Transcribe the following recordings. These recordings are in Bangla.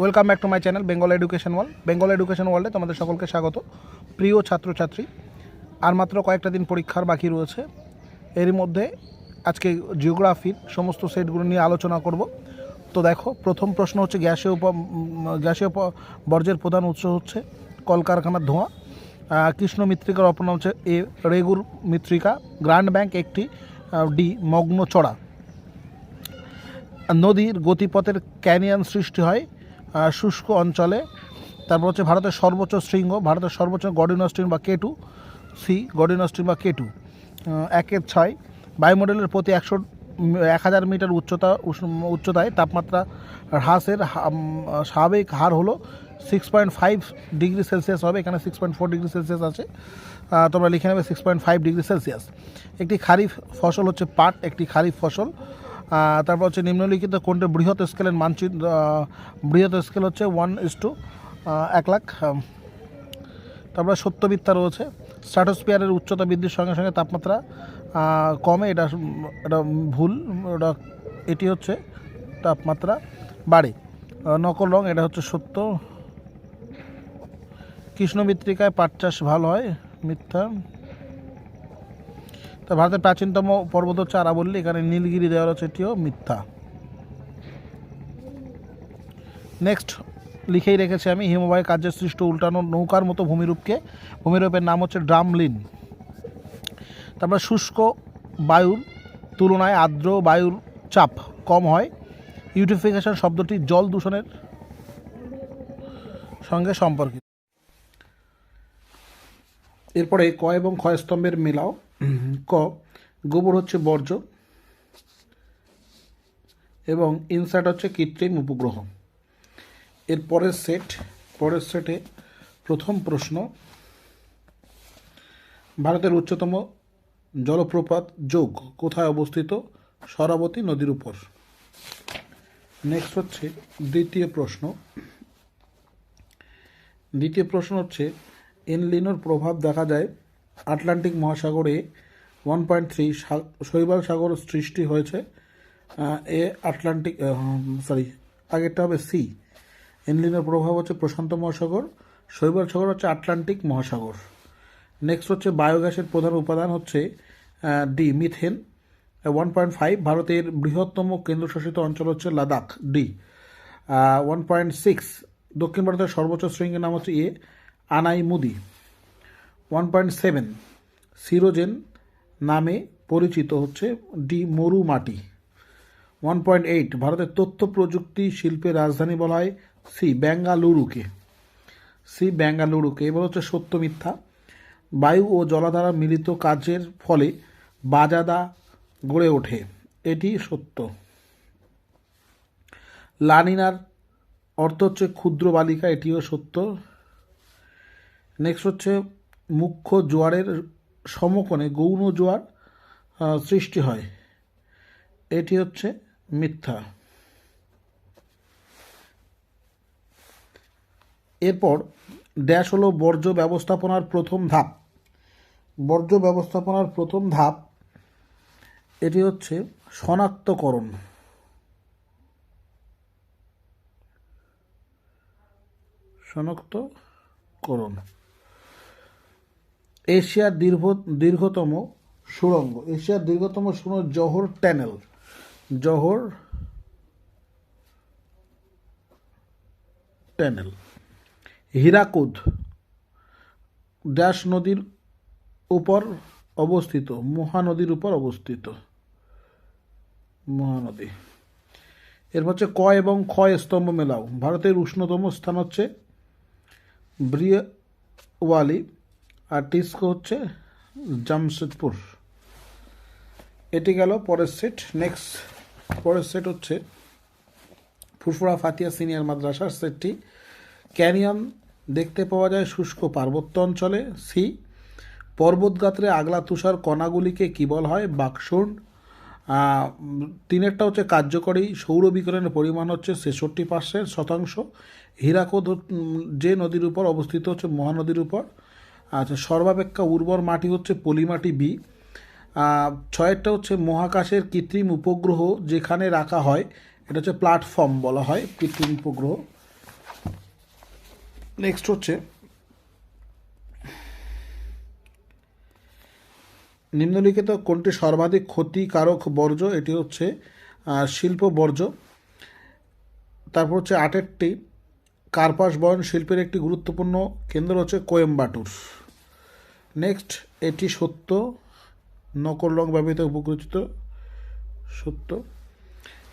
Welcome back to my channel Bengal education world Bengal education ওয়ার্ল্ডে তোমাদের সকলকে স্বাগত। প্রিয় ছাত্রছাত্রী, আর মাত্র কয়েকটা দিন পরীক্ষার বাকি রয়েছে। এর মধ্যে আজকে জিওগ্রাফির সমস্ত সেটগুলো নিয়ে আলোচনা করব। তো দেখো, প্রথম প্রশ্ন হচ্ছে গ্যাসীয় উপ গ্যাসীয় বর্জ্যের প্রধান উৎস হচ্ছে কলকারখানার ধোঁয়া। কৃষ্ণ মৃত্তিকার অপর নাম হচ্ছে এ, রেগুর মৃত্তিকা। গ্র্যান্ড ব্যাংক একটি ডি মগ্ন চড়া নদীর গতিপথের ক্যানিয়ন সৃষ্টি হয় শুষ্ক অঞ্চলে। তারপর হচ্ছে ভারতের সর্বোচ্চ শৃঙ্গ, ভারতের সর্বোচ্চ গডিনস্টিন বা কেটু সি গডিনস্টিন বা কেটু একের ছয়। বায়ুমণ্ডলের প্রতি একশো এক হাজার মিটার উচ্চতা উচ্চতায় তাপমাত্রা হ্রাসের স্বাভাবিক হার হলো six point five degree Celsius হবে। এখানে six point four degree Celsius আছে। তোমরা লিখে নেবে six point five degree Celsius. একটি খারিফ ফসল হচ্ছে পাট, একটি খারিফ ফসল। তারপর হচ্ছে নিম্নলিখিত কোনটা বৃহৎ স্কেলের মানচিত্র বৃহৎ স্কেল হচ্ছে ওয়ান ইস টু এক লাখ তারপরে সত্যবিদ্যা রয়েছে। স্ট্র্যাটোস্পিয়ারের উচ্চতা বৃদ্ধির সঙ্গে সঙ্গে তাপমাত্রা কমে, এটা এটা ভুল, ওটা, এটি হচ্ছে তাপমাত্রা বাড়ে। নকল রং, এটা হচ্ছে সত্য। কৃষ্ণ মৃত্তিকায় পাট চাষ ভালো হয়, মিথ্যা। তা ভারতের প্রাচীনতম পর্বত হচ্ছে আরাবল্লী, এখানে নীলগিরি দেওয়া রয়েছে এটিও মিথ্যা। নেক্সট লিখেই রেখেছি আমি হিমবাহ কার্যের সৃষ্ট উল্টানো নৌকার মতো ভূমিরূপকে। ভূমিরূপের নাম হচ্ছে ড্রামলিন। তারপরে শুষ্ক বায়ুর তুলনায় আর্দ্র বায়ুর চাপ কম হয়। ইউটিফিকেশন শব্দটি জল দূষণের সঙ্গে সম্পর্কিত। এরপরে ক এবং ক্ষয় স্তম্ভের মেলাও। ক, গোবর হচ্ছে বর্জ্য এবং ইনসার্ট হচ্ছে কৃত্রিম উপগ্রহ। এর পরের সেট পরের সেটে প্রথম প্রশ্ন, ভারতের উচ্চতম জলপ্রপাত যোগ কোথায় অবস্থিত? সরাবতী নদীর উপর। নেক্সট হচ্ছে দ্বিতীয় প্রশ্ন। দ্বিতীয় প্রশ্ন হচ্ছে এনলিনোর প্রভাব দেখা যায় আটলান্টিক মহাসাগরে ওয়ান পয়েন্ট থ্রি শৈবাল সাগর সৃষ্টি হয়েছে এ আটলান্টিক সরি, আগেরটা হবে সি। এনলিনোর প্রভাব হচ্ছে প্রশান্ত মহাসাগর, শৈবাল সাগর হচ্ছে আটলান্টিক মহাসাগর। নেক্সট হচ্ছে বায়োগ্যাসের প্রধান উপাদান হচ্ছে D, methane. One point five ভারতের বৃহত্তম কেন্দ্রশাসিত অঞ্চল হচ্ছে Ladakh, D. One point six দক্ষিণ ভারতের সর্বোচ্চ শৃঙ্গের নাম হচ্ছে A, Anamudi. One point seven, sierozem নামে পরিচিত হচ্ছে ডি মরু মাটি ওয়ান পয়েন্ট এইট, ভারতের তথ্য প্রযুক্তি শিল্পের রাজধানী বলা হয় সি বেঙ্গালুরুকে। সি বেঙ্গালুরুকে, এবার হচ্ছে সত্য মিথ্যা। বায়ু ও জলাধারা মিলিত কাজের ফলে বাজাদা গড়ে ওঠে, এটি সত্য। লানিনার অর্থ হচ্ছে ক্ষুদ্র বালিকা, এটিও সত্য। নেক্সট হচ্ছে মুখ্য জোয়ারের সমকোণে গৌণ জোয়ার সৃষ্টি হয়। এটি হচ্ছে মিথ্যা। এরপর ড্যাশ হলো বর্জ্য ব্যবস্থাপনার প্রথম ধাপ। বর্জ্য ব্যবস্থাপনার প্রথম ধাপ, এটি হচ্ছে শনাক্তকরণ। শনাক্তকরণ। এশিয়ার দীর্ঘ, দীর্ঘতম সুড়ঙ্গ, এশিয়ার দীর্ঘতম সুড়ঙ্গ জহর ট্যানেল। জহর ট্যানেল। হীরাকুদ ড্যাশ নদীর উপর অবস্থিত, মহানদীর উপর অবস্থিত। মহানদী। এরপর হচ্ছে ক এবং ক্ষয় স্তম্ভ মেলাও। ভারতের উষ্ণতম স্থান হচ্ছে ব্রিয়াওয়ালি। আর টিস্কো হচ্ছে জামশেদপুর। এটি গেল পরের সেট। নেক্সট পরের সেট হচ্ছে ফুরফুরা ফাতিয়া সিনিয়র মাদ্রাসার সেটটি। ক্যানিয়ন দেখতে পাওয়া যায় শুষ্ক পার্বত্য অঞ্চলে। সি, পর্বতগাত্রে আগলা তুষার কণাগুলিকে কী বল হয়? বাক্সুন তিনেরটা হচ্ছে কার্যকরী সৌর বিকিরণের পরিমাণ হচ্ছে ছেষট্টি পার্সেন্ট শতাংশ। হীরাকোদ যে নদীর উপর অবস্থিত হচ্ছে মহানদীর উপর। আচ্ছা সর্বাপেক্ষা উর্বর মাটি হচ্ছে পলিমাটি বি। ছয়েরটা হচ্ছে মহাকাশের কৃত্রিম উপগ্রহ যেখানে রাখা হয়, এটা হচ্ছে প্ল্যাটফর্ম বলা হয়, কৃত্রিম উপগ্রহ। নেক্সট হচ্ছে, নিম্নলিখিত কোনটি সর্বাধিক ক্ষতিকারক বর্জ্য? এটি হচ্ছে শিল্প বর্জ্য। তারপর হচ্ছে আটেরটি, কার্পাস বয়ন শিল্পের একটি গুরুত্বপূর্ণ কেন্দ্র হচ্ছে কোয়েম্বাটুর। নেক্সট, এটি সত্য, নকল রং ব্যবহৃত উপকৃত সত্য।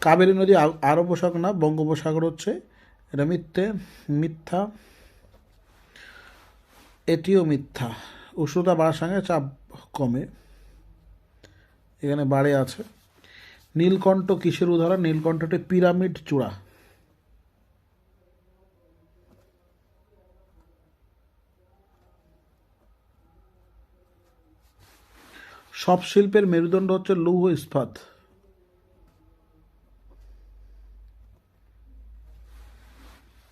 কাবেরী নদী আ- আরব উপসাগর না, বঙ্গোপসাগর হচ্ছে, এটা মিথ্যে, মিথ্যা। এটিও মিথ্যা। উষ্ণতা বাড়ার সঙ্গে চাপ কমে। এখানে বাড়ে আছে। নীলকণ্ঠ কিসের উদাহরণ? নীলকণ্ঠটি পিরামিড চূড়া। সব শিল্পের মেরুদণ্ড হচ্ছে লৌহ ইস্পাত।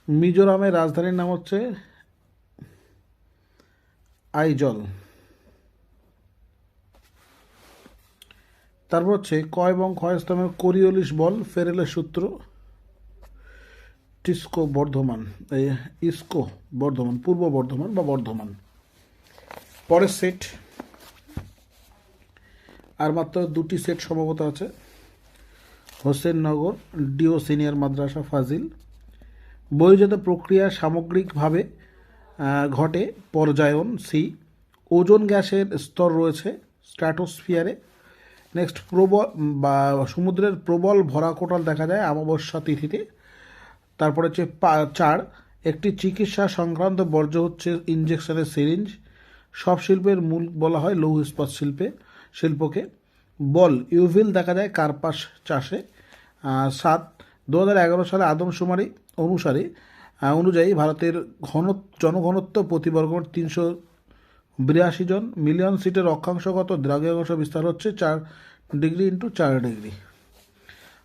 মিজোরামের রাজধানীর নাম হচ্ছে আইজল। তারপর হচ্ছে ক এবং ক্ষয় স্তম্ভের কোরিওলিস বল, ফেরেলের সূত্র, টিস্কো বর্ধমান ইস্কো বর্ধমান, পূর্ব বর্ধমান বা বর্ধমান। পরের সেট। আর মাত্র দুটি সেট সম্ভবত আছে। হোসেননগর ডিও সিনিয়র মাদ্রাসা ফাজিল। বহির্জাত প্রক্রিয়া সামগ্রিকভাবে ঘটে পর্যায়ন সি। ওজোন গ্যাসের স্তর রয়েছে স্ট্র্যাটোস্ফিয়ারে। নেক্সট প্রবল, বা সমুদ্রের প্রবল ভরা কোটাল দেখা যায় অমাবস্যা তিথিতে। তারপরে হচ্ছে চার, একটি চিকিৎসা সংক্রান্ত বর্জ্য হচ্ছে ইঞ্জেকশনের সিরিঞ্জ। সব শিল্পের মূল বলা হয় লৌহ ইস্পাত শিল্পে। শিল্পকে। বল, ইউভিল দেখা যায় কার্পাস চাষে। সাত দু সালে আদমশুমারি অনুসারে অনুযায়ী ভারতের ঘন জনঘনত্ব প্রতি বর্গ তিনশো বিরাশি জন। মিলিয়ন সিটের অক্ষাংশগত দ্রাঘিমাংশ বিস্তার হচ্ছে চার ডিগ্রি ইন্টু চার ডিগ্রি।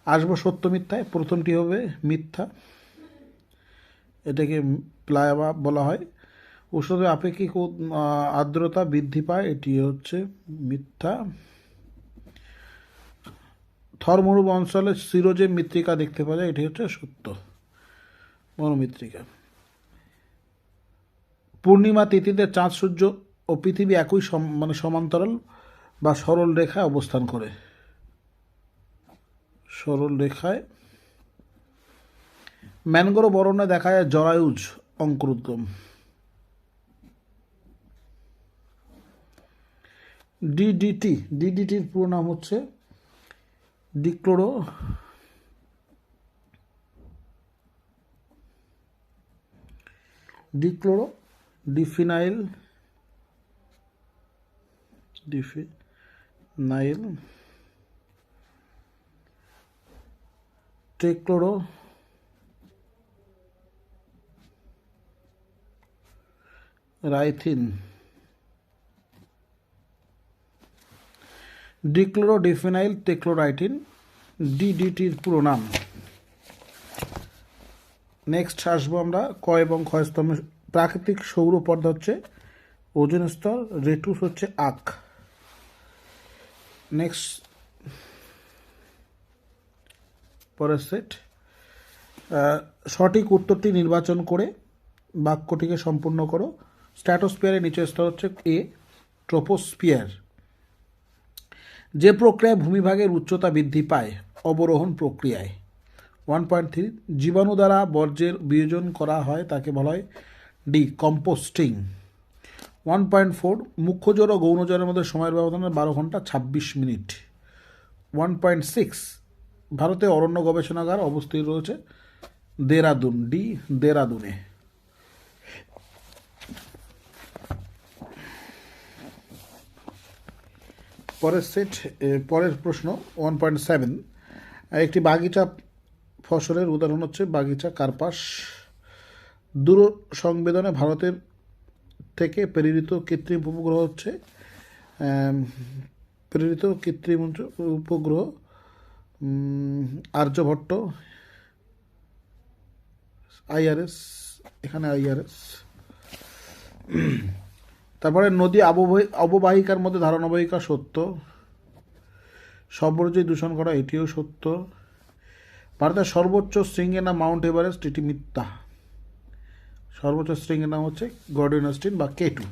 আসব সত্য মিথ্যায়। প্রথমটি হবে মিথ্যা। এটাকে প্লায়াবা বলা হয়। উষ্ণতা আপেক্ষিক আর্দ্রতা বৃদ্ধি পায়, এটি হচ্ছে মিথ্যা। থর মরুভ অঞ্চলে সিরোজে মৃত্তিকা দেখতে পাওয়া যায়, এটি হচ্ছে সত্য মরুমৃত্তিকা পূর্ণিমা তিথিতে চাঁদ, সূর্য ও পৃথিবী একই মানে সমান্তরাল বা সরল রেখায় অবস্থান করে। সরল রেখায়। ম্যানগ্রোভ অরণ্যে দেখা যায় জরায়ুজ অঙ্কুরোদ্গম। ডিডিটি ডিডিটির পুরো নাম হচ্ছে ডিক্লোরো ডিক্লোরো ডিফিনাইল ডিফিনাইল ট্রিক্লোরো রাইথিন ডিক্লোরোডিফিনাইল টেক্লোরাইটিন, ডিডিটির পুরো নাম। নেক্সট আসব আমরা, ক এবং ক্ষয় স্তম্ভের প্রাকৃতিক সৌর পর্দা হচ্ছে ওজন স্তর, রেটুস হচ্ছে আখ। নেক্সট পরের সেট সঠিক উত্তরটি নির্বাচন করে বাক্যটিকে সম্পূর্ণ করো। স্ট্র্যাটোস্পিয়ারের নিচের স্তর হচ্ছে এ ট্রোপোস্পিয়ার যে প্রক্রিয়ায় ভূমিভাগের উচ্চতা বৃদ্ধি পায়, অবরোহণ প্রক্রিয়ায়। ওয়ান পয়েন্ট থ্রি জীবাণু দ্বারা বর্জ্যের বিয়োজন করা হয় তাকে বলা হয় D composting one point four মুখ্য জ্বর ও গৌণ জ্বরের মধ্যে সময়ের ব্যবধান বারো ঘণ্টা ছাব্বিশ মিনিট। ওয়ান পয়েন্ট সিক্স ভারতে অরণ্য গবেষণাগার অবস্থিত রয়েছে দেরাদুন, ডি দেরাদুনে। পরের সেট পরের প্রশ্ন ওয়ান পয়েন্ট সেভেন একটি বাগিচা ফসলের উদাহরণ হচ্ছে বাগিচা, কার্পাস। দূর সংবেদনে ভারতের থেকে প্রেরিত কৃত্রিম উপগ্রহ হচ্ছে প্রেরিত কৃত্রিম উপগ্রহ আর্যভট্ট আইআরএস এখানে আইআরএস তারপরে নদী অববাহিকার মধ্যে ধারণাবাহিকা সত্য। সবরজে দূষণ করা এটিও সত্য। ভারতের সর্বোচ্চ শৃঙ্গে না মাউন্ট এভারেস্ট, এটি মিথ্যা। সর্বোচ্চ শৃঙ্গের নাম হচ্ছে গর্ডিনাস্টিন বা কেটু।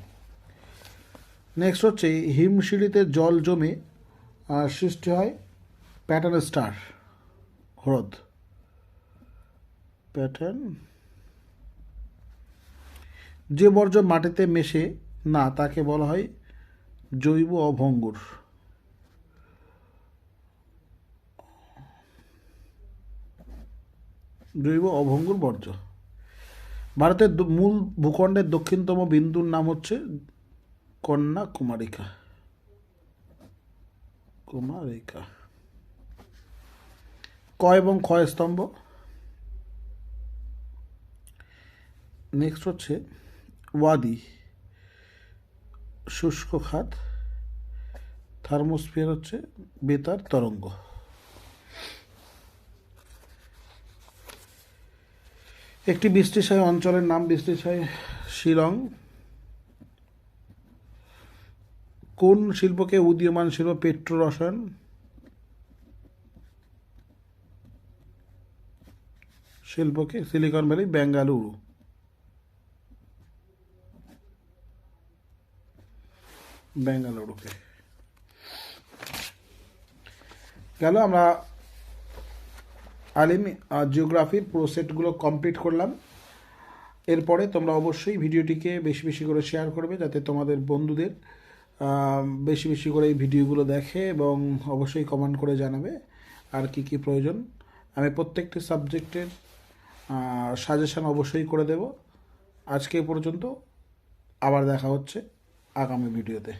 নেক্সট হচ্ছে হিমশিড়িতে জল জমে সৃষ্টি হয় প্যাটার্ন স্টার, হ্রদ। প্যাটার্ন? যে বর্জ্য মাটিতে মেশে না, তাকে বলা হয় জৈব অভঙ্গুর। জৈব অভঙ্গুর বর্জ্য। ভারতের মূল ভূখণ্ডের দক্ষিণতম বিন্দুর নাম হচ্ছে কন্যা কুমারিকা। কুমারিকা ক এবং ক্ষয় স্তম্ভ। নেক্সট হচ্ছে ওয়াদি। শুষ্ক খাত থার্মোস্ফিয়ার হচ্ছে বেতার তরঙ্গ। একটি বৃষ্টিশায়ী অঞ্চলের নাম বৃষ্টিশায়ী শিলং। কোন শিল্পকে উদীয়মান শিল্প? পেট্রো রসায়ন শিল্পকে সিলিকন ভ্যালি বেঙ্গালুরু বেঙ্গালুরুকে গেল আমরা আলিম জিওগ্রাফির পুরো সেটগুলো কমপ্লিট করলাম। এরপরে তোমরা অবশ্যই ভিডিওটিকে বেশি বেশি করে শেয়ার করবে যাতে তোমাদের বন্ধুদের বেশি বেশি করে এই ভিডিওগুলো দেখে এবং অবশ্যই কমেন্ট করে জানাবে আর কি কি প্রয়োজন। আমি প্রত্যেকটি সাবজেক্টের সাজেশান অবশ্যই করে দেব। আজকে পর্যন্ত আবার দেখা হচ্ছে। আগামী ভিডিওতে